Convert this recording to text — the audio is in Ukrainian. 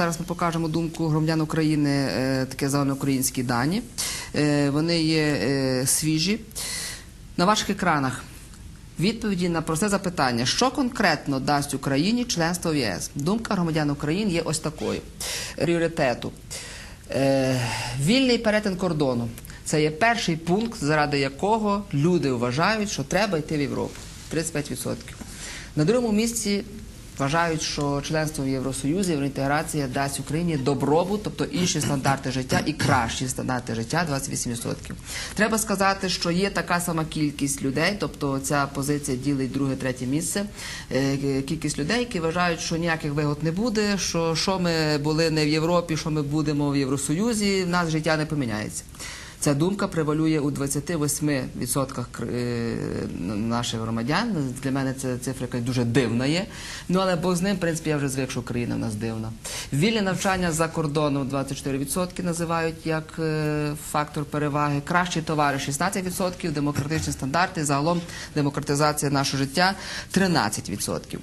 Зараз ми покажемо думку громадян України, е, таке загальноукраїнські дані. Е, Вони є е, свіжі. На ваших екранах відповіді на просте запитання, що конкретно дасть Україні членство в ЄС. Думка громадян України є ось такою. Пріоритету. Е, Вільний перетин кордону. Це є перший пункт, заради якого люди вважають, що треба йти в Європу. 35%. На другому місці вважають, що членство в Євросоюзі, євроінтеграція дасть Україні добробут, тобто інші стандарти життя і кращі стандарти життя 28%. Треба сказати, що є така сама кількість людей, тобто ця позиція ділить друге, третє місце. е, Кількість людей, які вважають, що ніяких вигод не буде, що що ми були не в Європі, що ми будемо в Євросоюзі, в нас життя не поміняється. Ця думка превалює у 28% кр- е, наших громадян. Для мене ця цифра якась дуже дивна є. Ну але Бог з ним, в принципі, я вже звик, що Україна в нас дивна. Вільне навчання за кордоном 24% називають як е, фактор переваги. Кращі товари 16%, демократичні стандарти, загалом демократизація нашого життя 13%.